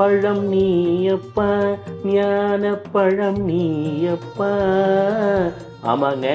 பழம் நீயப்பா ஞான பழம் நீயப்பா. ஆமாங்க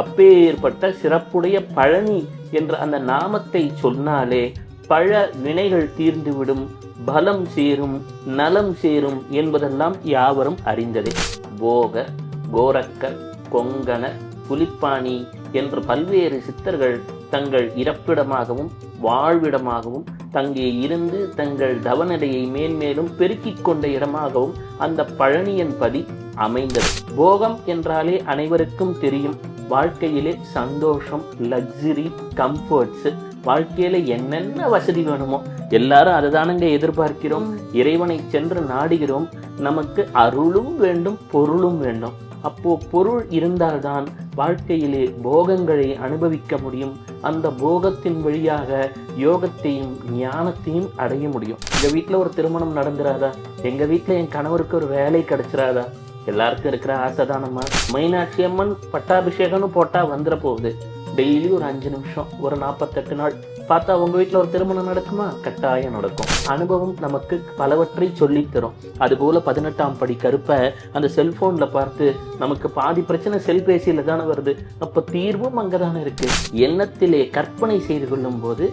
அப்பேற்பட்ட சிறப்புடைய பழனி என்ற அந்த நாமத்தை சொன்னாலே பழ வினைகள் தீர்ந்துவிடும் பலம் சேரும் நலம் சேரும் என்பதெல்லாம் யாவரும் அறிந்ததே. போக கோரக்கர் கொங்கண புலிப்பாணி என்று பல்வேறு சித்தர்கள் தங்கள் இறப்பிடமாகவும் வாழ்விடமாகவும் தங்கே இருந்து தங்கள் தவநடையை மேன்மேலும் பெருக்கிக் கொண்ட இடமாகவும் அந்த பழனியன் பதி அமைந்தது. போகம் என்றாலே அனைவருக்கும் தெரியும் வாழ்க்கையிலே சந்தோஷம் லக்ஸரி கம்ஃபர்ட்ஸ் வாழ்க்கையில என்னென்ன வசதி வேணுமோ எல்லாரும் அதுதானங்க எதிர்பார்க்கிறோம். இறைவனை சென்று நாடுகிறோம். நமக்கு அருளும் வேண்டும் பொருளும் வேண்டும். அப்போ பொருள் இருந்தால்தான் வாழ்க்கையிலே போகங்களை அனுபவிக்க முடியும். அந்த போகத்தின் வழியாக யோகத்தையும் ஞானத்தையும் அடைய முடியும். எங்க வீட்டில் ஒரு திருமணம் நடந்துராதா? எங்க வீட்டில் என் கணவருக்கு ஒரு வேலை கிடைச்சிடாதா எல்லாருக்கும் இருக்கிற ஆசை தானம்மா. மீனாட்சி அம்மன் பட்டாபிஷேகம்னு போட்டா வந்துட போகுது. டெய்லி ஒரு அஞ்சு நிமிஷம் ஒரு நாற்பத்தெட்டு நாள். பார்த்தா உங்கள் வீட்டில் ஒரு திருமணம் நடக்குமா? கட்டாயம் நடக்கும். அனுபவம் நமக்கு பலவற்றை சொல்லி தரும். அதுபோல் பதினெட்டாம் படி கருப்பை அந்த செல்ஃபோனில் பார்த்து நமக்கு பாதி பிரச்சனை செல்பேசியில தானே வருது. அப்ப தீர்வும் அங்கதானே இருக்கு. எண்ணத்திலே கற்பனை செய்து கொள்ளும் போது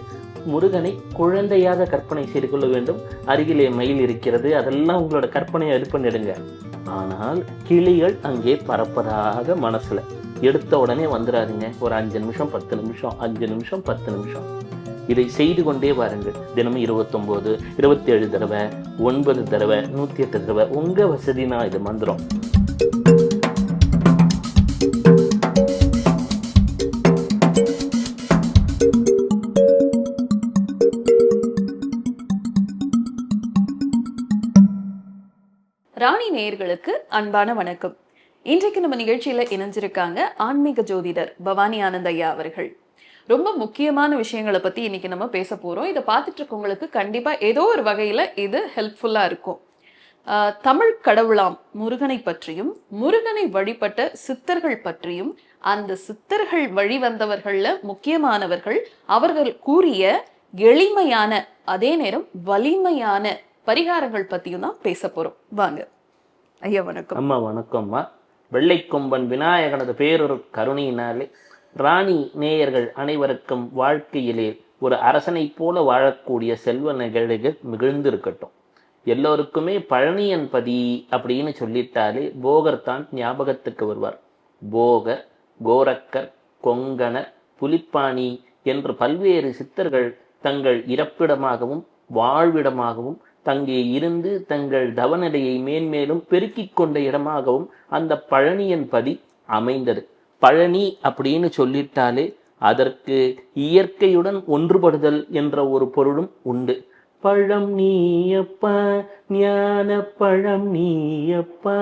முருகனை குழந்தையாக கற்பனை செய்து கொள்ள வேண்டும். அருகிலே மயில் இருக்கிறது. அதெல்லாம் உங்களோட கற்பனையை இது பண்ணிடுங்க. ஆனால் கிளிகள் அங்கே பறப்பதாக மனசுல. எடுத்த உடனே வந்துடாதுங்க ஒரு அஞ்சு நிமிஷம் பத்து நிமிஷம் அஞ்சு நிமிஷம் பத்து நிமிஷம். இதை செய்து கொண்டே வாருங்கள் தினமும் இருபத்தொம்போது இருபத்தேழு தடவை ஒன்பது தடவை நூற்றி எட்டு தடவை உங்கள் வசதினா இது மந்திரம். ராணி நேயர்களுக்கு அன்பான வணக்கம். இன்றைக்கு நம்ம நிகழ்ச்சியில இணைஞ்சிருக்காங்க ஆன்மீக ஜோதிடர் பவானி ஆனந்த் ஐயா அவர்கள். ரொம்ப முக்கியமான விஷயங்களை பத்தி இன்னைக்கு நம்ம பேச போறோம். இதை பார்த்துட்டு இருக்கவங்களுக்கு கண்டிப்பா ஏதோ ஒரு வகையில இது ஹெல்ப்ஃபுல்லா இருக்கும். ஆஹ் தமிழ் கடவுளாம் முருகனை பற்றியும் முருகனை வழிபட்ட சித்தர்கள் பற்றியும் அந்த சித்தர்கள் வழி வந்தவர்கள்ல முக்கியமானவர்கள் அவர்கள் கூறிய எளிமையான அதே நேரம் வலிமையான பரிகாரங்கள் பற்றியும் தான் பேச போறோம். வாங்க. ஐயா வணக்கம். அம்மா வணக்கம்மா. வெள்ளைக்கொம்பன் விநாயகனது பேரொரு கருணையினாலே ராணி நேயர்கள் அனைவருக்கும் வாழ்க்கையிலே ஒரு அரசனைப் போல வாழக்கூடிய செல்வ நிகழ்வுகள் மிகுந்திருக்கட்டும். எல்லோருக்குமே பழனியன் பதி அப்படின்னு சொல்லிட்டாலே போகர் தான் ஞாபகத்துக்கு வருவார். போக கோரக்கர் கொங்கணர் புலிப்பாணி என்று பல்வேறு சித்தர்கள் தங்கள் இறப்பிடமாகவும் வாழ்விடமாகவும் தங்கே இருந்து தங்கள் தவநிலையை மேன்மேலும் பெருக்கிக் கொண்ட இடமாகவும் அந்த பழனியன் பதி அமைந்தது. பழனி அப்படின்னு சொல்லிட்டாலே அதற்கு இயற்கையுடன் ஒன்றுபடுதல் என்ற ஒரு பொருளும் உண்டு. பழம் நீயப்பா ஞான பழம் நீயப்பா.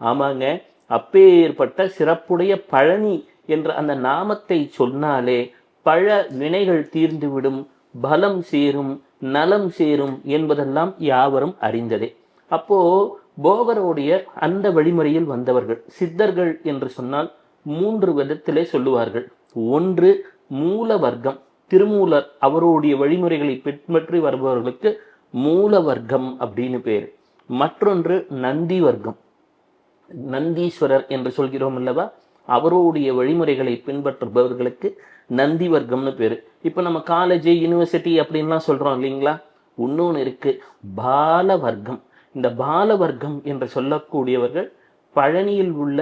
ஆமாங்க அப்பேற்பட்ட சிறப்புடைய பழனி என்ற அந்த நாமத்தை சொன்னாலே பழ வினைகள் தீர்ந்துவிடும் பலம் சேரும் நலம் சேரும் என்பதெல்லாம் யாவரும் அறிந்ததே. அப்போ போகருடைய அந்த வழிமுறையில் வந்தவர்கள் சித்தர்கள் என்று சொன்னால் மூன்று விதத்திலே சொல்லுவார்கள். ஒன்று மூல வர்க்கம் திருமூலர் அவருடைய வழிமுறைகளை பின்பற்றி வருபவர்களுக்கு மூல வர்க்கம் அப்படின்னு பேர். மற்றொன்று நந்தி வர்க்கம் நந்தீஸ்வரர் என்று சொல்கிறோம் அல்லவா? அவருடைய வழிமுறைகளை பின்பற்றுபவர்களுக்கு நந்தி வர்க்கம்னு பேர். இப்போ நம்ம காலேஜ் யூனிவர்சிட்டி அப்படின்லாம் சொல்கிறோம் இல்லைங்களா? இன்னொன்று இருக்குது பால வர்க்கம் இந்த பால வர்க்கம் என்று சொல்லக்கூடியவர்கள் பழனியில் உள்ள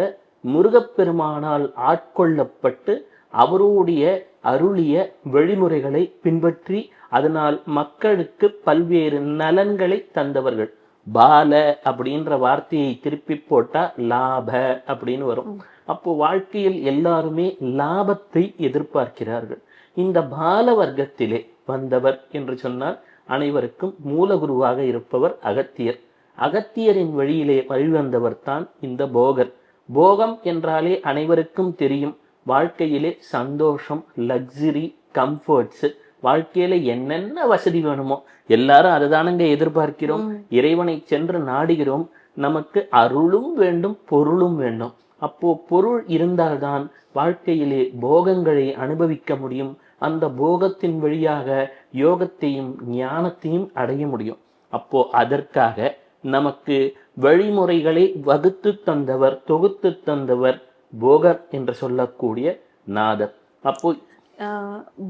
முருகப்பெருமானால் ஆட்கொள்ளப்பட்டு அவருடைய அருளிய வழிமுறைகளை பின்பற்றி அதனால் மக்களுக்கு பல்வேறு நலன்களை தந்தவர்கள். பால அப்படின்ற வார்த்தையை திருப்பி போட்டா லாப அப்படின்னு வரும். அப்போ வாழ்க்கையில் எல்லாருமே லாபத்தை எதிர்பார்க்கிறார்கள். இந்த பால வர்க்கத்திலே வந்தவர் என்று சொன்னால் அனைவருக்கும் மூலகுருவாக இருப்பவர் அகத்தியர். அகத்தியரின் வழியிலே வழிவந்தவர் தான் இந்த போகர். போகம் என்றாலே அனைவருக்கும் தெரியும். வாழ்க்கையிலே சந்தோஷம் லக்ஸரி கம்ஃபர்ட்ஸ் வாழ்க்கையில என்னென்ன வசதி வேணுமோ எல்லாரும் அதுதானங்க எதிர்பார்க்கிறோம். இறைவனை சென்று நாடுகிறோம். நமக்கு அருளும் வேண்டும் பொருளும் வேண்டும். அப்போ பொருள் இருந்தால்தான் வாழ்க்கையிலே போகங்களை அனுபவிக்க முடியும். அந்த போகத்தின் வழியாக யோகத்தையும் ஞானத்தையும் அடைய முடியும். அப்போ அதற்காக நமக்கு வழிமுறைகளை வகுத்து தந்தவர் தொகுத்து தந்தவர் போகர் என்று சொல்லக்கூடிய நாதர். அப்போ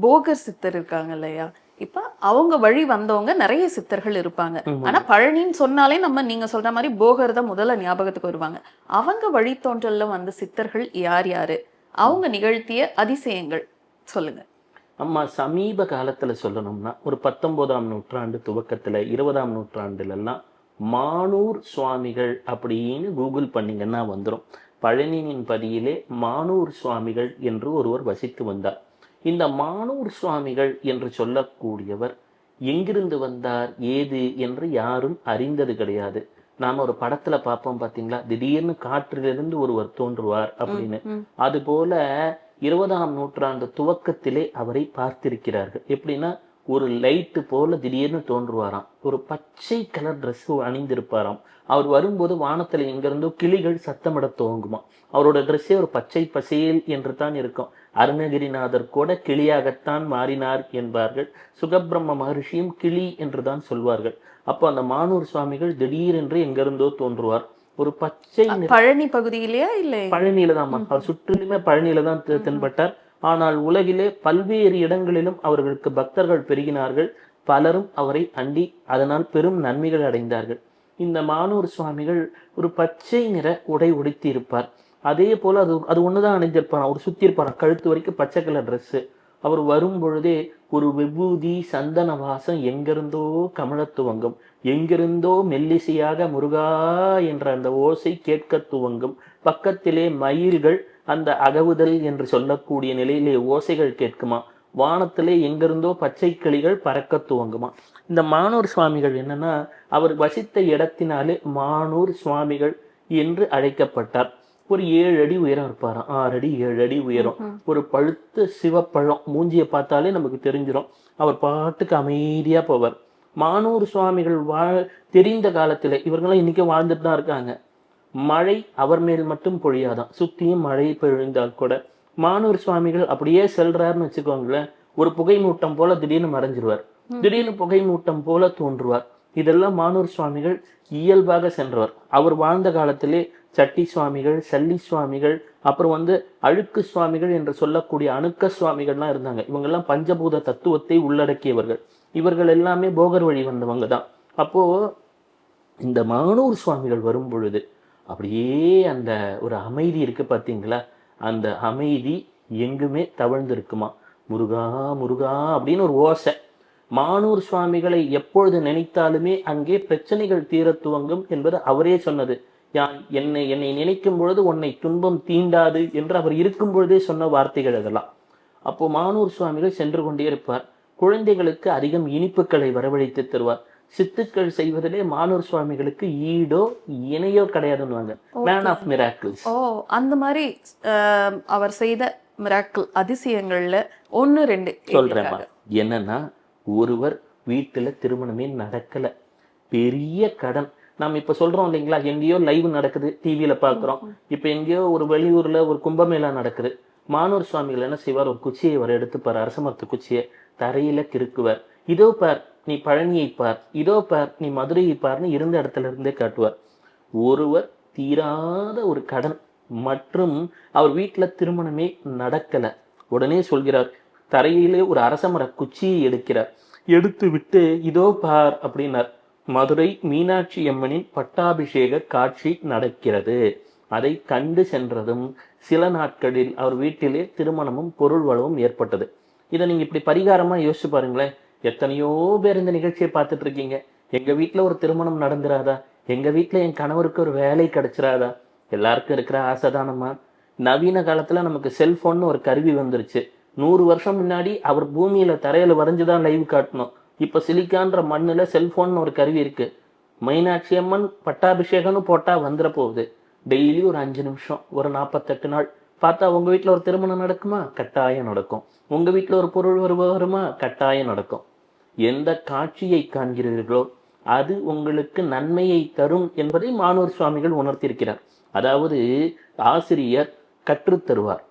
போகர் சித்தர் இருக்காங்க இல்லையா? இப்ப அவங்க வழி வந்தவங்க நிறைய சித்தர்கள் இருப்பாங்க. ஆனா பழனின்னு சொன்னாலே நம்ம நீங்க சொல்ற மாதிரி போகர் தான் முதல்ல ஞாபகத்துக்கு வருவாங்க. அவங்க வழித்தோன்றல்ல வந்த சித்தர்கள் யார் யாரு? அவங்க நிகழ்த்திய அதிசயங்கள் சொல்லுங்க. அம்மா சமீப காலத்துல சொல்லணும்னா ஒரு பத்தொன்பதாம் நூற்றாண்டு துவக்கத்துல இருபதாம் நூற்றாண்டுலலாம் மானூர் சுவாமிகள் அப்படின்னு கூகுள் பண்ணீங்கன்னா வந்துடும் பழனியின் பதியிலே மானூர் சுவாமிகள் என்று ஒருவர் வசித்து வந்தார். இந்த மானூர் சுவாமிகள் என்று சொல்லக்கூடியவர் எங்கிருந்து வந்தார் ஏது என்று யாரும் அறிந்தது கிடையாது. நாம ஒரு படத்துல பார்ப்போம் பாத்தீங்களா திடீர்னு காற்றிலிருந்து ஒருவர் தோன்றுவார் அப்படின்னு. ம், அதுபோல இருபதாம் நூற்றாண்டு துவக்கத்திலே அவரை பார்த்திருக்கிறார்கள். எப்படின்னா ஒரு லைட்டு போல திடீர்னு தோன்றுவாராம். ஒரு பச்சை கலர் Dress அணிந்திருப்பாராம். அவர் வரும்போது வானத்துல எங்கிருந்தோ கிளிகள் சத்தமிட துவங்குமா அவரோட ட்ரெஸ்ஸே ஒரு பச்சை பசேல் என்று தான் இருக்கும். அருணகிரிநாதர் கூட கிளியாகத்தான் மாறினார் என்பார்கள். சுகபிரம்ம மகர்ஷியும் கிளி என்று தான் சொல்வார்கள். அப்போ அந்த மானூர் சுவாமிகள் திடீரென்று எங்கிருந்தோ தோன்றுவார். ஒரு பச்சை பழனி பகுதியிலயா இல்ல பழனியில தான் சுற்றிலுமே பழனியில தான். தென்பட்டார். ஆனால் உலகிலே பல்வேறு இடங்களிலும் அவர்களுக்கு பக்தர்கள் பெருகினார்கள். பலரும் அவரை அண்டி அதனால் பெரும் நன்மைகள் அடைந்தார்கள். இந்த மானூர் சுவாமிகள் ஒரு பச்சை நிற உடை உடுத்தி இருப்பார் அதே போல அது அது ஒண்ணுதான் அணிஞ்சிருப்பார் அவர் சுத்தி இருப்பார் கழுத்து வரைக்கும் பச்சை கலர் ட்ரெஸ்ஸு அவர் வரும் பொழுதே ஒரு விபூதி சந்தன வாசம் எங்கிருந்தோ கமழத் துவங்கும். எங்கிருந்தோ மெல்லிசையாக முருகா என்ற அந்த ஓசை கேட்க துவங்கும். பக்கத்திலே மயில்கள் அந்த அகவுதல் என்று சொல்லக்கூடிய நிலையிலே ஓசைகள் கேட்குமா? வானத்திலே எங்கிருந்தோ பச்சை கிளிகள் பறக்க துவங்குமா? இந்த மானூர் சுவாமிகள் என்னன்னா அவர் வசித்த இடத்தினாலே மானூர் சுவாமிகள் என்று அழைக்கப்பட்டார். ஒரு ஏழு அடி உயரம் இருப்பாராம். ஆறு அடி ஏழு அடி உயரம். ஒரு பழுத்த சிவப்பழம். மூஞ்சியை பார்த்தாலே நமக்கு தெரிஞ்சிடும் அவர் பாட்டுக்கு அமைதியா போவார். மானூர் சுவாமிகள் வாழ் தெரிந்த காலத்துல இவர்கள்லாம் இன்னைக்கு வாழ்ந்துட்டு தான் இருக்காங்க. மழை அவர் மேல் மட்டும் பொழியாதான். சுத்தியும் மழை பொழிந்தால் கூட மானூர் சுவாமிகள் அப்படியே செல்றாருன்னு வச்சுக்கோங்களேன் ஒரு புகை மூட்டம் போல திடீர்னு மறைஞ்சிருவார். திடீர்னு புகை மூட்டம் போல தோன்றுவார். இதெல்லாம் மானூர் சுவாமிகள் இயல்பாக சென்றவர். அவர் வாழ்ந்த காலத்திலே சட்டி சுவாமிகள் சல்லி சுவாமிகள் அப்புறம் வந்து அழுக்கு சுவாமிகள் என்று சொல்லக்கூடிய அணுக்க சுவாமிகள்லாம் இருந்தாங்க. இவங்கெல்லாம் பஞ்சபூத தத்துவத்தை உள்ளடக்கியவர்கள். இவர்கள் எல்லாமே போகர் வழி வந்தவங்க தான் அப்போ இந்த மானூர் சுவாமிகள் வரும் பொழுது அப்படியே அந்த ஒரு அமைதி இருக்கு பார்த்தீங்களா? அந்த அமைதி எங்குமே தவழ்ந்திருக்குமா? முருகா முருகா அப்படின்னு ஒரு ஓசை. மானூர் சுவாமிகளை எப்பொழுது நினைத்தாலுமே அங்கே பிரச்சனைகள் தீர துவங்கும் என்பது அவரே சொன்னது. யான் என்னை என்னை நினைக்கும் பொழுது உன்னை துன்பம் தீண்டாது என்று அவர் இருக்கும் பொழுதே சொன்ன வார்த்தைகள் அதெல்லாம். அப்போ மானூர் சுவாமிகள் சென்று கொண்டே இருப்பார். குழந்தைகளுக்கு அதிகம் இனிப்புகளை வரவழைத்து தருவார். சித்துக்கள் செய்வதிலே மானூர் சுவாமிகளுக்கு ஈடோ இணையோ கிடையாதுன்னுவாங்க. மேன் ஆஃப் மிராக்கிள்ஸ் ஓ அந்த மாதிரி அவர் செய்த மிராக்கிள் அதிசயங்கள்ல ஒண்ணு ரெண்டு எங்களுக்காக. என்னன்னா ஒருவர் வீட்டுல திருமணமே நடக்கல. பெரிய கடன். நாம் இப்ப சொல்றோம் இல்லைங்களா எங்கேயோ லைவ் நடக்குது டிவியில பாக்குறோம். இப்ப எங்கேயோ ஒரு வெளியூர்ல ஒரு கும்பமேளா நடக்குது. மானூர் சுவாமிகள் என்ன செய்வார்? ஒரு குச்சியை வர எடுத்துப்பார் அரசமரத்து குச்சியை தரையில கிறுக்குவார் இதோ பார் நீ பழனியை பார் இதோ பார் நீ மதுரையை பார்னு இருந்த இடத்துல இருந்தே காட்டுவார். ஒருவர் தீராத ஒரு கடன் மற்றும் அவர் வீட்டில் திருமணமே நடக்கலை. உடனே சொல்கிறார் தரையிலே ஒரு அரசமர குச்சியை எடுக்கிறார். எடுத்து விட்டு இதோ பார் அப்படின்னார். மதுரை மீனாட்சி அம்மனின் பட்டாபிஷேக காட்சி நடக்கிறது. அதை கண்டு சென்றதும் சில நாட்களில் அவர் வீட்டிலே திருமணமும் பொருள் வளமும் ஏற்பட்டது. இதை நீங்கள் இப்படி பரிகாரமாக யோசிச்சு பாருங்களேன். எத்தனையோ பேர் இந்த நிகழ்ச்சியை பார்த்துட்டு இருக்கீங்க. எங்க வீட்டில் ஒரு திருமணம் நடந்துராதா? எங்க வீட்டில் என் கணவருக்கு ஒரு வேலை கிடைச்சிராதா? எல்லாருக்கும் இருக்கிற ஆசைதானம்மா நவீன காலத்தில் நமக்கு செல்போன் ஒரு கருவி வந்துருச்சு. நூறு வருஷம் முன்னாடி அவர் பூமியில தரையில வரைஞ்சுதான் லைவ் காட்டணும். இப்போ சிலிக்கான்ற மண்ணில் செல்போன் ஒரு கருவி இருக்கு. மீனாட்சி அம்மன் பட்டாபிஷேகம்னு போட்டா வந்துட போகுது. டெய்லி ஒரு அஞ்சு நிமிஷம் ஒரு நாற்பத்தெட்டு நாள். பார்த்தா உங்க வீட்டில் ஒரு திருமணம் நடக்குமா? கட்டாயம் நடக்கும். உங்க வீட்டில் ஒரு பொருள் வருவா வருமா? கட்டாயம் நடக்கும். எந்த காட்சியை காண்கிறீர்களோ அது உங்களுக்கு நன்மையை தரும் என்பதை மானூர் சுவாமிகள் உணர்த்தியிருக்கிறார். அதாவது ஆசிரியர் கற்றுத் தருவார்.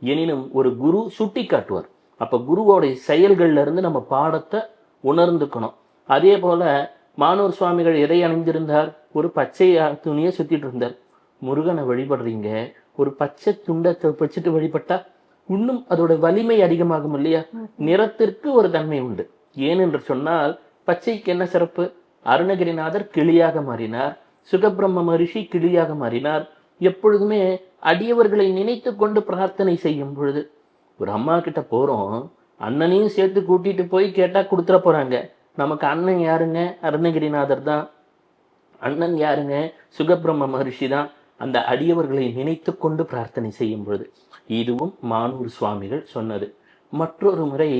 எனினும் ஒரு குரு சுட்டி காட்டுவார் அப்ப குருவோடைய செயல்கள்ல இருந்து நம்ம பாடத்தை உணர்ந்துக்கணும். அதே போல மானூர் சுவாமிகள் எதை அணிந்திருந்தார்? ஒரு பச்சை துணியை சுத்திட்டு இருந்தார். முருகனை வழிபடுறீங்க. ஒரு பச்சை துண்டை வச்சுட்டு வழிபட்டா இன்னும் அதோட வலிமை அதிகமாகும் இல்லையா? நிறத்திற்கு ஒரு தன்மை உண்டு. ஏனென்று சொன்னால் பச்சைக்கு என்ன சிறப்பு? அருணகிரிநாதர் கிளியாக மாறினார். சுகபிரம்ம மகரிஷி கிளியாக மாறினார். எப்பொழுதுமே அடியவர்களை நினைத்து கொண்டு பிரார்த்தனை செய்யும் பொழுது ஒரு அம்மா கிட்ட போகிறோம் அண்ணனையும் சேர்த்து கூட்டிட்டு போய் கேட்டால் கொடுத்துட போறாங்க. நமக்கு அண்ணன் யாருங்க? அருணகிரிநாதர் தான். அண்ணன் யாருங்க? சுகபிரம்ம மகரிஷி தான். அந்த அடியவர்களை நினைத்து கொண்டு பிரார்த்தனை செய்யும் பொழுது இதுவும் மானூர் சுவாமிகள் சொன்னது. மற்றொரு முறை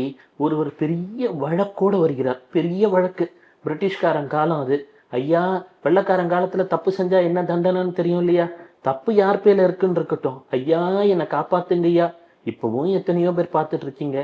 ஒருவர் பெரிய வழக்கோடு வருகிறார். பெரிய வழக்கு. பிரிட்டிஷ்காரன் காலம் அது. ஐயா வெள்ளக்காரன் காலத்தில் தப்பு செஞ்சால் என்ன தண்டனைன்னு தெரியும் இல்லையா? தப்பு யார் பேர்ல இருக்குன்னு இருக்கட்டும். ஐயா என்னை காப்பாத்துங்க ஐயா இப்பவும் எத்தனையோ பேர் பார்த்துட்டு இருக்கீங்க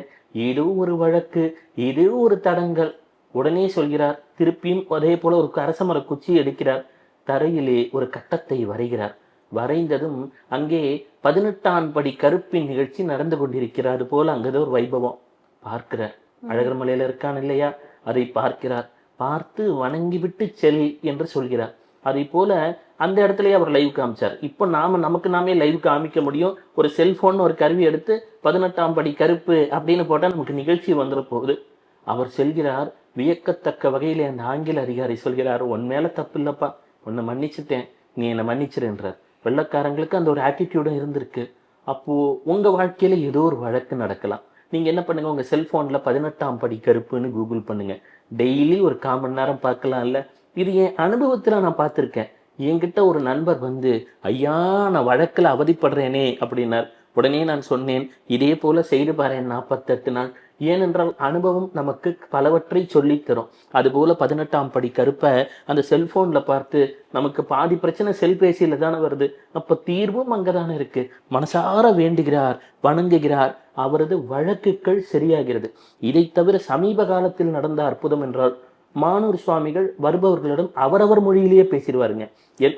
ஏதோ ஒரு வழக்கு ஏதோ ஒரு தடங்கள். உடனே சொல்கிறார் திருப்பியும் அதே போல ஒரு அரசமர குச்சி எடுக்கிறார். தரையிலே ஒரு கட்டத்தை வரைகிறார். வரைந்ததும் அங்கே பதினெட்டாம் படி கருப்பின் நிகழ்ச்சி நடந்து கொண்டிருக்கிறார் போல அங்கதோ ஒரு வைபவம். பார்க்கிறார். அழகர் மலையில இருக்கான் இல்லையா? அதை பார்க்கிறார். பார்த்து வணங்கிவிட்டு செல் என்று சொல்கிறார். அதை போல அந்த இடத்துலயே அவர் லைவ் காமிச்சார். இப்போ நாம நமக்கு நாமே லைவ் காமிக்க முடியும். ஒரு செல்போன் ஒரு கருவி எடுத்து பதினெட்டாம் படி கருப்பு அப்படின்னு போட்டா நமக்கு நிகழ்ச்சி வந்துட போகுது. அவர் செல்கிறார். வியக்கத்தக்க வகையிலே அந்த ஆங்கில அதிகாரி சொல்கிறார் உன் மேல தப்பு இல்லப்பா. உன்னை மன்னிச்சுட்டேன். நீ என்னை மன்னிச்சிருன்றார் வெள்ளக்காரங்களுக்கு அந்த ஒரு ஆட்டிடியூடும் இருந்திருக்கு. அப்போது உங்கள் வாழ்க்கையில் ஏதோ ஒரு வழக்கு நடக்கலாம். நீங்கள் என்ன பண்ணுங்கள் உங்கள் செல்ஃபோனில் பதினெட்டாம் படி கருப்புன்னு கூகுள் பண்ணுங்கள் டெய்லி ஒரு கால் மணி நேரம் பார்க்கலாம்ல. இது என் அனுபவத்தில் நான் பார்த்துருக்கேன். என்கிட்ட ஒரு நண்பர் வந்து ஐயா நான் வழக்கில் அவதிப்படுறேனே அப்படின்னார். உடனே நான் சொன்னேன் இதே போல் செய்து பாரேன் நாற்பத்தெட்டு நாள். ஏனென்றால் அனுபவம் நமக்கு பலவற்றை சொல்லித் தரும் அதுபோல பதினெட்டாம் படி கருப்பை அந்த செல்போன்ல பார்த்து நமக்கு பாதி பிரச்சனை செல்பேசியில தானே வருது. அப்ப தீர்வும் அங்கதானே இருக்கு. மனசார வேண்டுகிறார் வணங்குகிறார். அவரது வழக்குகள் சரியாகிறது. இதை தவிர சமீப காலத்தில் நடந்த அற்புதம் என்றால் மானூர் சுவாமிகள் வருபவர்களிடம் அவரவர் மொழியிலேயே பேசிடுவாருங்க.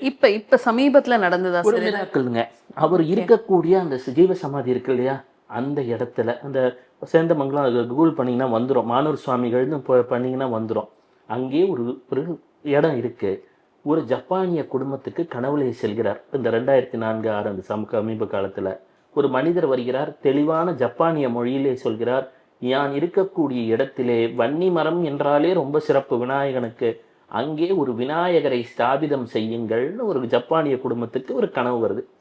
இப்ப இப்ப சமீபத்துல நடந்ததா அவர் இருக்கக்கூடிய அந்த ஜீவ சமாதி இருக்கு இல்லையா? அந்த இடத்துல அந்த சேந்தமங்கலம் கூகுள் பண்ணிங்கன்னா வந்துடும் மானூர் சுவாமிகள்னு பண்ணிங்கன்னா வந்துடும் அங்கேயே ஒரு ஒரு இடம் இருக்குது ஒரு ஜப்பானிய குடும்பத்துக்கு கனவுலே செல்கிறார். இந்த ரெண்டாயிரத்தி நான்கு ஆறு அந்த சம சமீப காலத்தில். ஒரு மனிதர் வருகிறார். தெளிவான ஜப்பானிய மொழியிலே சொல்கிறார். யான் இருக்கக்கூடிய இடத்திலே வன்னி மரம் என்றாலே ரொம்ப சிறப்பு விநாயகனுக்கு. அங்கே ஒரு விநாயகரை ஸ்தாபிதம் செய்யுங்கள்னு ஒரு ஜப்பானிய குடும்பத்துக்கு ஒரு கனவு வருது.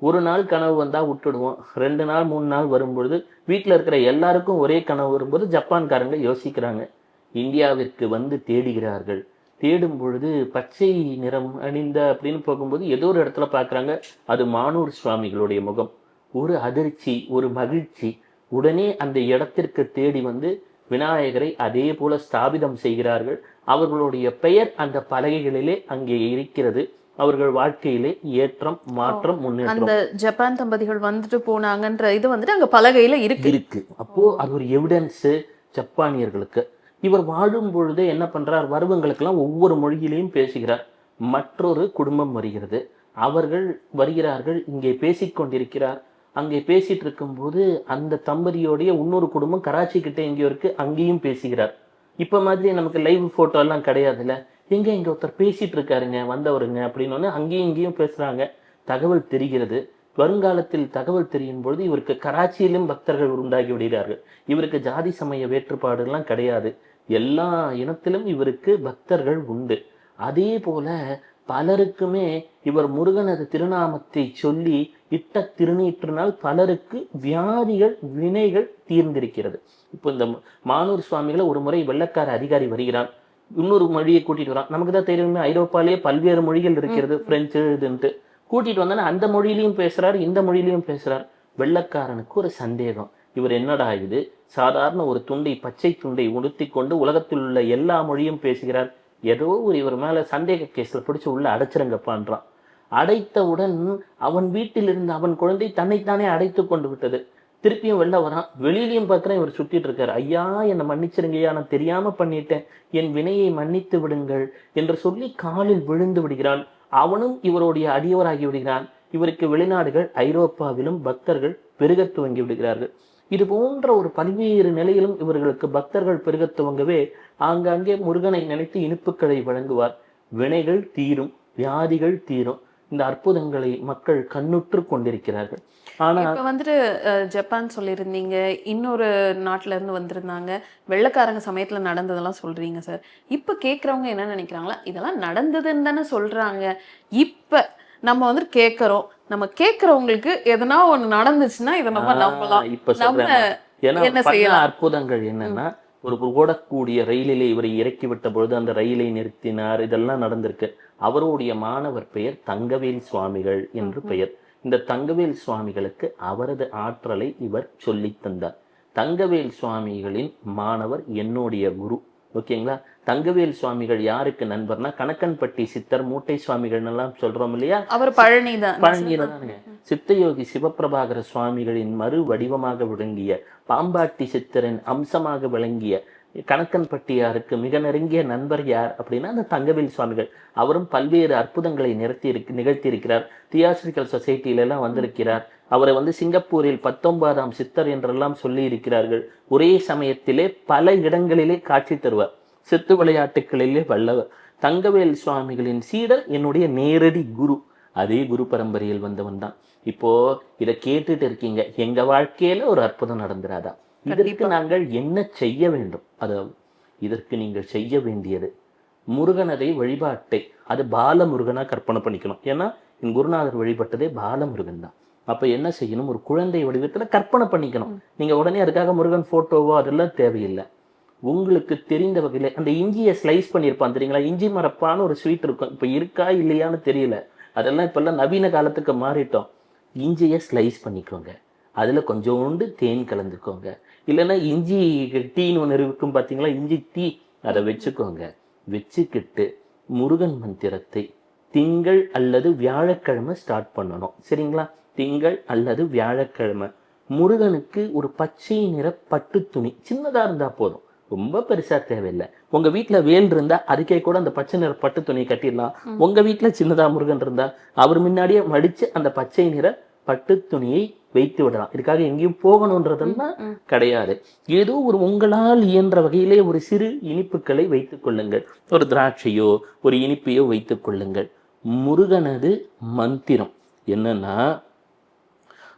ஒரு நாள் கனவு வந்தால் விட்டுடுவோம். ரெண்டு நாள் மூணு நாள் வரும்பொழுது வீட்டில் இருக்கிற எல்லாருக்கும் ஒரே கனவு வரும்போது ஜப்பான்காரங்க யோசிக்கிறாங்க. இந்தியாவிற்கு வந்து தேடுகிறார்கள். தேடும் பொழுது பச்சை நிறம் அணிந்த அப்படின்னு போகும்போது ஏதோ ஒரு இடத்துல பார்க்குறாங்க. அது மானூர் சுவாமிகளுடைய முகம். ஒரு அதிர்ச்சி ஒரு மகிழ்ச்சி. உடனே அந்த இடத்திற்கு தேடி வந்து விநாயகரை அதே போல ஸ்தாபிதம் செய்கிறார்கள். அவர்களுடைய பெயர் அந்த பலகைகளிலே அங்கே இருக்கிறது. அவர்கள் வாழ்க்கையிலே ஏற்றம் மாற்றம் முன்னேற்றம். அந்த ஜப்பான் தம்பதிகள் வந்துட்டு போனாங்கன்ற இது வந்துட்டு அங்க பலகையில இருக்கு. இருக்கு. அப்போ அது ஒரு எவிடன்ஸ் ஜப்பானியர்களுக்கு. இவர் வாழும் பொழுதே என்ன பண்றார்? வருவங்களுக்கெல்லாம் ஒவ்வொரு மொழியிலையும் பேசுகிறார். மற்றொரு குடும்பம் வருகிறது. அவர்கள் வருகிறார்கள் இங்கே பேசிக் கொண்டிருக்கிறார் அங்கே பேசிட்டு இருக்கும்போது அந்த தம்பதியோடைய இன்னொரு குடும்பம் கராச்சி கிட்ட எங்கேயோ இருக்கு அங்கேயும் பேசுகிறார். இப்ப மாதிரி நமக்கு லைவ் போட்டோ எல்லாம் கிடையாதுல்ல? எங்க இங்க ஒருத்தர் பேசிட்டு இருக்காருங்க வந்தவருங்க அப்படின்னு அங்கேயும் இங்கேயும் பேசுறாங்க. தகவல் தெரிகிறது. வருங்காலத்தில் தகவல் தெரியும் பொழுது இவருக்கு கராச்சியிலும் பக்தர்கள் உண்டாகி விடுகிறார்கள். இவருக்கு ஜாதி சமய வேற்றுப்பாடுலாம் கிடையாது. எல்லா இனத்திலும் இவருக்கு பக்தர்கள் உண்டு. அதே போல பலருக்குமே இவர் முருகனது திருநாமத்தை சொல்லி இட்ட திருநீற்றினால் பலருக்கு வியாதிகள் வினைகள் தீர்ந்திருக்கிறது. இப்போ இந்த மானூர் சுவாமிகளை ஒரு முறை வெள்ளக்கார அதிகாரி வருகிறான். இன்னொரு மொழியை கூட்டிட்டு வரான். நமக்கு தான் தெரியுமே ஐரோப்பாலேயே பல்வேறு மொழிகள் இருக்கிறது பிரெஞ்சு இதுன்ட்டு. கூட்டிட்டு வந்தானே அந்த மொழியிலையும் பேசுறார் இந்த மொழியிலையும் பேசுறார். வெள்ளக்காரனுக்கு ஒரு சந்தேகம். இவர் என்னடா இது? சாதாரண ஒரு துண்டை பச்சை துண்டை உடுத்தி கொண்டு உலகத்தில் உள்ள எல்லா மொழியும் பேசுகிறார். ஏதோ ஒரு இவர் மேல சந்தேக கேஸ்ல பிடிச்சு உள்ள அடைச்சிருங்கப்பான்றான் அடைத்தவுடன் அவன் வீட்டில் இருந்த அவன் குழந்தை தன்னைத்தானே அடைத்து கொண்டு விட்டது. திருப்பியும் வெளில வரான். வெளியிலையும் பார்க்குறேன் இவர் சுத்திட்டு இருக்காரு. ஐயா என்னை மன்னிச்சிருங்கய்யா நான் தெரியாமல் பண்ணிட்டேன். என் வினையை மன்னித்து விடுங்கள் என்று சொல்லி காலில் விழுந்து விடுகிறான் அவனும் இவருடைய அடியவராகி விடுகிறான். இவருக்கு வெளிநாடுகள் ஐரோப்பாவிலும் பக்தர்கள் பெருக துவங்கி விடுகிறார்கள். இது போன்ற ஒரு பல்வேறு நிலையிலும் இவர்களுக்கு பக்தர்கள் பெருக துவங்கவே ஆங்காங்கே முருகனை நினைத்து இனிப்புகளை வழங்குவார். வினைகள் தீரும் வியாதிகள் தீரும். இந்த அற்புதங்களை மக்கள் கண்ணுற்று கொண்டிருக்கிறார்கள். இப்ப வந்துட்டு ஜப்பான் சொல்லியிருந்தீங்க. இன்னொரு நாட்டுல இருந்து வந்திருந்தாங்க. வெள்ளைக்காரங்க சமயத்துல நடந்ததெல்லாம் சொல்றீங்க சார். இப்ப கேக்குறவங்க என்ன நினைக்கிறாங்களா? இதெல்லாம் நடந்ததுன்னு தானே சொல்றாங்க. இப்ப நம்ம வந்து கேக்குறோம். நம்ம கேக்குறவங்களுக்கு எதனா ஒண்ணு நடந்துச்சுன்னா இதை நம்ம நம்பலாம். இப்ப என்ன செய்யலாம்? அற்புதங்கள் என்னன்னா ஒரு ஓடக்கூடிய ரயிலிலே இவரை இறக்கி விட்ட பொழுது அந்த ரயிலை நிறுத்தினார். இதெல்லாம் நடந்திருக்கு. அவருடைய மாணவர் பெயர் தங்கவேல் சுவாமிகள் என்று பெயர். இந்த தங்கவேல் சுவாமிகளுக்கு அவரது ஆற்றலை இவர் சொல்லித் தந்தார். தங்கவேல் சுவாமிகளின் மாணவர் என்னுடைய குரு. ஓகேங்களா? தங்கவேல் சுவாமிகள் யாருக்கு நண்பர்னா கணக்கன்பட்டி சித்தர் மூட்டை சுவாமிகள் எல்லாம் சொல்றோம் இல்லையா? அவர் பழனி தான் தானுங்க சித்தயோகி சிவபிரபாகர சுவாமிகளின் மறு வடிவமாக விளங்கிய பாம்பாட்டி சித்தரின் அம்சமாக விளங்கிய கணக்கன்பட்டியாருக்கு மிக நெருங்கிய நண்பர் யார் அப்படின்னா அந்த தங்கவேல் சுவாமிகள். அவரும் பல்வேறு அற்புதங்களை நிறுத்தி இருக்கு நிகழ்த்தியிருக்கிறார். தியாசிரிக்கல் சொசைட்டியிலெல்லாம் வந்திருக்கிறார். அவரை வந்து சிங்கப்பூரில் பத்தொன்பதாம் சித்தர் என்றெல்லாம் சொல்லி இருக்கிறார்கள் ஒரே சமயத்திலே பல இடங்களிலே காட்சி தருவார். சித்து விளையாட்டுகளிலே வல்லவர். தங்கவேல் சுவாமிகளின் சீடர் என்னுடைய நேரடி குரு. அதே குரு பரம்பரையில் வந்தவன் தான் இப்போ இதை கேட்டுட்டு இருக்கீங்க. எங்க வாழ்க்கையில ஒரு அற்புதம் நடந்துராதான் இதற்கு. நாங்கள் என்ன செய்ய வேண்டும்? அதாவது இதற்கு நீங்கள் செய்ய வேண்டியது முருகனதை வழிபாட்டை அது பாலமுருகனா கற்பனை பண்ணிக்கணும். ஏன்னா என் குருநாதர் வழிபட்டதே பாலமுருகன் தான். அப்ப என்ன செய்யணும்? ஒரு குழந்தை வடிவத்துல கற்பனை பண்ணிக்கணும். நீங்க உடனே அதுக்காக முருகன் போட்டோவோ அதெல்லாம் தேவையில்லை. உங்களுக்கு தெரிந்த வகையில அந்த இஞ்சியை ஸ்லைஸ் பண்ணியிருப்பான் தெரியுங்களா? இஞ்சி மரப்பான்னு ஒரு ஸ்வீட் இருக்கும். இப்ப இருக்கா இல்லையான்னு தெரியல. அதெல்லாம் இப்பெல்லாம் நவீன காலத்துக்கு மாறிட்டோம். இஞ்சியை ஸ்லைஸ் பண்ணிக்கோங்க. அதுல கொஞ்சோண்டு தேன் கலந்துக்கோங்க. இல்லைன்னா இஞ்சி டீன்னு ஒன்று இருக்கும் பார்த்தீங்களா இஞ்சி டீ. அதை வச்சுக்கோங்க. வச்சுக்கிட்டு முருகன் மந்திரத்தை திங்கள் அல்லது வியாழக்கிழமை ஸ்டார்ட் பண்ணணும். சரிங்களா? திங்கள் அல்லது வியாழக்கிழமை. முருகனுக்கு ஒரு பச்சை நிற பட்டு துணி. சின்னதா இருந்தா போதும். ரொம்ப பெருசா தேவையில்லை. உங்க வீட்ல வேல் இருந்தா அதுக்கே கூட அந்த பச்சை நிற பட்டு துணியை கட்டிடலாம். ம். உங்க வீட்ல சின்னதா முருகன் இருந்தா அவர் முன்னாடியே மடிச்சு அந்த பச்சை நிற பட்டு துணியை வைத்து விடலாம். இதுக்காக எங்கேயும் போகணுன்றதெல்லாம் ம். கிடையாது. ஏதோ ஒரு உங்களால் இயன்ற வகையிலே ஒரு சிறு இனிப்புகளை வைத்துக் கொள்ளுங்கள். ஒரு திராட்சையோ ஒரு இனிப்பையோ வைத்துக் கொள்ளுங்கள். முருகனது மந்திரம். என்னன்னா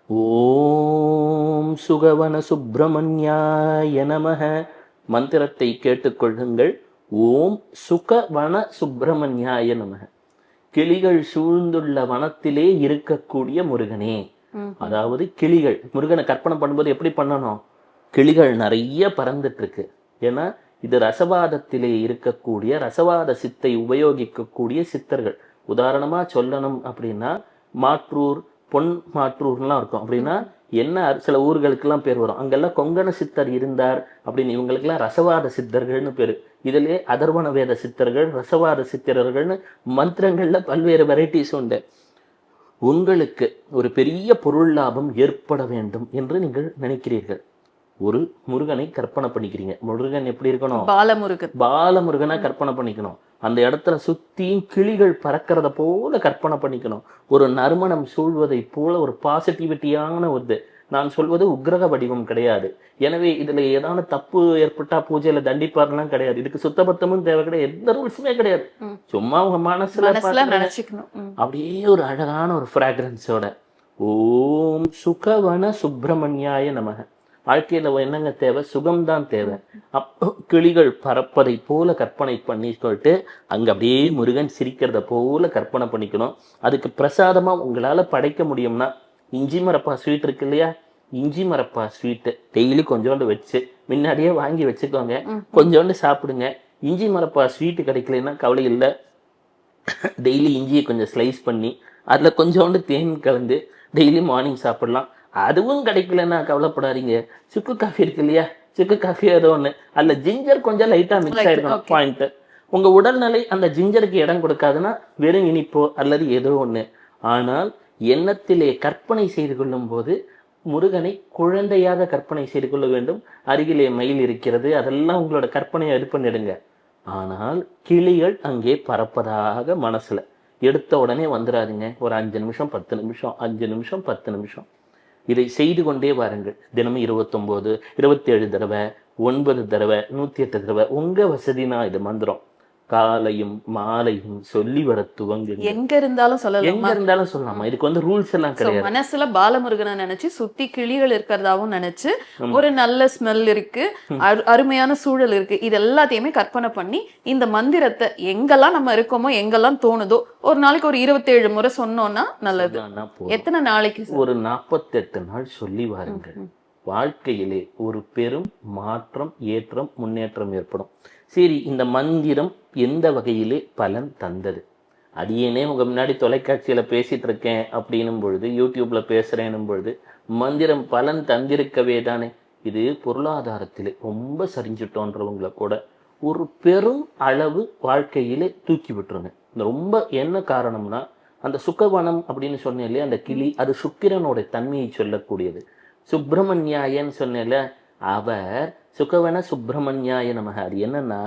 ஓம் சுகவன சுப்பிரமணியாய நமக. மந்திரத்தை கேட்டுக்கொள்ளுங்கள் ஓம் சுகவன சுப்பிரமணியாய நமக. கிளிகள் சூழ்ந்துள்ள வனத்திலே இருக்கக்கூடிய முருகனே. அதாவது கிளிகள் முருகனை கற்பனை பண்ணும்போது எப்படி பண்ணணும்? கிளிகள் நிறைய பறந்துட்டு இருக்கு ஏன்னா இது ரசவாதத்திலே இருக்கக்கூடிய ரசவாத சித்தை உபயோகிக்கக்கூடிய சித்தர்கள். உதாரணமா சொல்லணும் அப்படின்னா மாற்றூர் பொன் மாற்றூர்லாம் இருக்கும். அப்படின்னா என்ன சில ஊர்களுக்கெல்லாம் பேர் வரும். அங்கெல்லாம் கொங்கண சித்தர் இருந்தார் அப்படின்னு இவங்களுக்கெல்லாம் ரசவாத சித்தர்கள்னு பேரு. இதிலே அதர்வண வேத சித்தர்கள் ரசவாத சித்தர்கள்னு மந்திரங்கள்ல பல்வேறு வெரைட்டிஸ் உண்டு. உங்களுக்கு ஒரு பெரிய பொருள் லாபம் ஏற்பட வேண்டும் என்று நீங்கள் நினைக்கிறீர்கள். ஒரு முருகனை கற்பனை பண்ணிக்கிறீங்க. முருகன் எப்படி இருக்கணும்? பாலமுருகன். பாலமுருகனா கற்பனை பண்ணிக்கணும். அந்த இடத்துல சுத்தியும் கிளிகள் பறக்கிறத போல கற்பனை பண்ணிக்கணும். ஒரு நறுமணம் சூழ்வதை போல ஒரு பாசிட்டிவிட்டியான ஒரு. நான் சொல்வது உக்கிரக வடிவம் கிடையாது. எனவே இதுல ஏதான தப்பு ஏற்பட்டா பூஜையில தண்டிப்பாருலாம் கிடையாது. இதுக்கு சுத்தபத்தமும் தேவை கிடையாது. எந்த ரூல்ஸுமே கிடையாது. சும்மா உங்க மனசுல நினைச்சுக்கணும். அப்படியே ஒரு அழகான ஒரு ஃப்ராக்ரன்ஸோட ஓம் சுகவன சுப்பிரமணியாய நமக. வாழ்க்கையில என்னங்க தேவை? சுகம்தான் தேவை. அப்போ கிளிகள் பறப்பதை போல கற்பனை பண்ணி சொல்லிட்டு அங்க அப்படியே முருகன் சிரிக்கிறத போல கற்பனை பண்ணிக்கணும். அதுக்கு பிரசாதமா உங்களால படைக்க முடியும்னா இஞ்சி மரப்பா ஸ்வீட் இருக்கு இல்லையா? இஞ்சி மரப்பா ஸ்வீட்டு டெய்லி கொஞ்சோண்டு வச்சு முன்னாடியே வாங்கி வச்சுக்கோங்க. கொஞ்சோண்டு சாப்பிடுங்க. இஞ்சி மரப்பா ஸ்வீட்டு கிடைக்கலன்னா கவலை இல்லை. டெய்லி இஞ்சியை கொஞ்சம் ஸ்லைஸ் பண்ணி அதில் கொஞ்சோண்டு தேன் கலந்து டெய்லி மார்னிங் சாப்பிடலாம். அதுவும் கிடைக்கலன்னா கவலைப்படாதீங்க. சுக்கு காஃபி இருக்கு இல்லையா? சுக்கு காஃபி ஏதோ ஒன்று அதில் ஜிஞ்சர் கொஞ்சம் லைட்டாக மிக்ஸ் Light, ஆயிருக்கணும் okay. பாயிண்ட் உங்கள் உடல்நிலை அந்த ஜிஞ்சருக்கு இடம் கொடுக்காதுன்னா வெறும் இனிப்போ அல்லது ஏதோ ஒன்று ஆனால் எண்ணத்திலே கற்பனை செய்து கொள்ளும் போது முருகனை குழந்தையாக கற்பனை செய்து கொள்ள வேண்டும். அருகிலே மயில் இருக்கிறது. அதெல்லாம் உங்களோட கற்பனையை இது பண்ணிடுங்க. ஆனால் கிளிகள் அங்கே பறப்பதாக மனசில். எடுத்த உடனே வந்துடாதீங்க. ஒரு அஞ்சு நிமிஷம் பத்து நிமிஷம் அஞ்சு நிமிஷம் பத்து நிமிஷம். இதை செய்து கொண்டே வாருங்கள். தினமும் இருபத்தொம்போது இருபத்தேழு தடவை ஒன்பது தடவை நூற்றி எட்டு தடவை. உங்கள் வசதினா இது மந்திரம். காலையும் மாலையும் சொல்லி வர துவங்குங்க எங்க இருந்தாலும் எங்க சொல்லலாமா இருந்தாலும் சொல்லலாமா இதுக்கு வந்து ரூல்ஸ் எல்லாம் கிடையாது மனசுல பாலமுருகனை நினைச்சு சுத்தி கிளிகள் இருக்கிறதாவும் நினைச்சு. ஒரு நல்ல ஸ்மெல் இருக்கு அரு- அருமையான சூழல் இருக்கு இது எல்லாத்தையுமே கற்பனை பண்ணி இந்த மந்திரத்தை எங்கெல்லாம் நம்ம இருக்கோமோ எங்கெல்லாம் தோணுதோ ஒரு நாளைக்கு ஒரு இருபத்தேழு முறை சொன்னோம்னா நல்லது. எத்தனை நாளைக்கு? ஒரு நாற்பத்தெட்டு நாள் சொல்லி வாருங்கள் ம். வாழ்க்கையிலே ஒரு பெரும் மாற்றம் ஏற்றம் முன்னேற்றம் ஏற்படும். சரி இந்த மந்திரம் எந்த வகையிலே பலன் தந்தது? அடியேனே உங்கள் முன்னாடி தொலைக்காட்சியில் பேசிகிட்டு இருக்கேன் அப்படின்னும் பொழுது யூடியூப்பில் பேசுகிறேனும் பொழுது மந்திரம் பலன் தந்திருக்கவே தானே? இது பொருளாதாரத்தில் ரொம்ப சரிஞ்சிட்டோன்றவங்களை கூட ஒரு பெரும் அளவு வாழ்க்கையிலே தூக்கி விட்டுருங்க. இந்த ரொம்ப என்ன காரணம்னா அந்த சுக்கவனம் அப்படின்னு சொன்னேன் இல்லையா அந்த கிளி அது சுக்கிரனோட தன்மையை சொல்லக்கூடியது. சுப்பிரமணியாயன்னு சொன்னேன்ல அவர் சுக்கவன சுப்பிரமணியாய நமக. அது என்னன்னா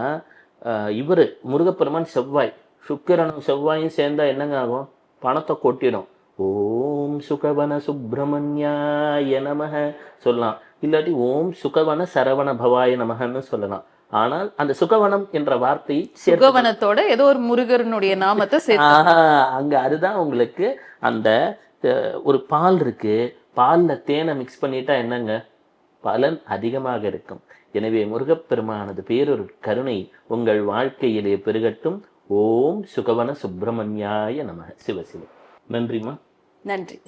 இவர் முருகப்பெருமான் செவ்வாய் சுக்கிரனும் செவ்வாயும் சேர்ந்தா என்னங்க ஆகும்? பணத்தை கொட்டிடும். ஓம் சுகவன சுப்பிரமணியாய நமக சொல்லலாம். இல்லாட்டி ஓம் சுகவன சரவண பவாய நமகன்னு சொல்லலாம். ஆனால் அந்த சுகவனம் என்ற சேர்த்து சுகவனத்தோட ஏதோ ஒரு முருகனுடைய நாமத்தை அங்க அதுதான் உங்களுக்கு அந்த ஒரு பால் இருக்கு. பால்ல தேனை மிக்ஸ் பண்ணிட்டா என்னங்க? பலன் அதிகமாக இருக்கும். எனவே முருகப்பெருமானது பேரொரு கருணை உங்கள் வாழ்க்கையிலே பெருகட்டும். ஓம் சுகவன சுப்பிரமணியாய நம சிவசிவ. நன்றிம்மா. நன்றி.